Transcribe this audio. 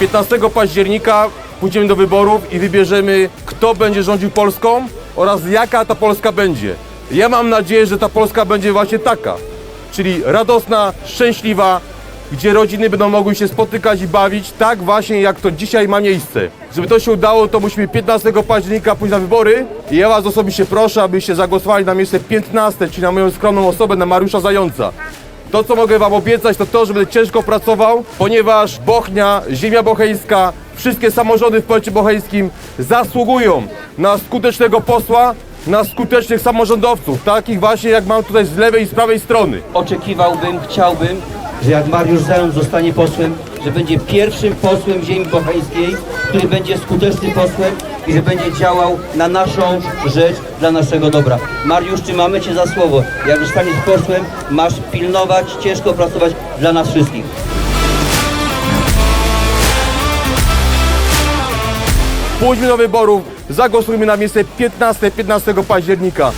15 października pójdziemy do wyborów i wybierzemy, kto będzie rządził Polską oraz jaka ta Polska będzie. Ja mam nadzieję, że ta Polska będzie właśnie taka, czyli radosna, szczęśliwa, gdzie rodziny będą mogły się spotykać i bawić tak właśnie jak to dzisiaj ma miejsce. Żeby to się udało, to musimy 15 października pójść na wybory i ja Was osobiście proszę, abyście zagłosowali na miejsce 15, czyli na moją skromną osobę, na Mariusza Zająca. To, co mogę Wam obiecać, to to, że będę ciężko pracował, ponieważ Bochnia, ziemia bocheńska, wszystkie samorządy w powiecie bocheńskim zasługują na skutecznego posła, na skutecznych samorządowców, takich właśnie jak mam tutaj z lewej i z prawej strony. oczekiwałbym, chciałbym, że jak Mariusz Zając zostanie posłem, że będzie pierwszym posłem ziemi bocheńskiej, który będzie skutecznym posłem i że będzie działał na naszą rzecz, dla naszego dobra. Mariusz, trzymamy Cię za słowo. Jak zostaniesz posłem, masz pilnować, ciężko pracować dla nas wszystkich. Pójdźmy do wyborów, zagłosujmy na miejsce 15, 15 października.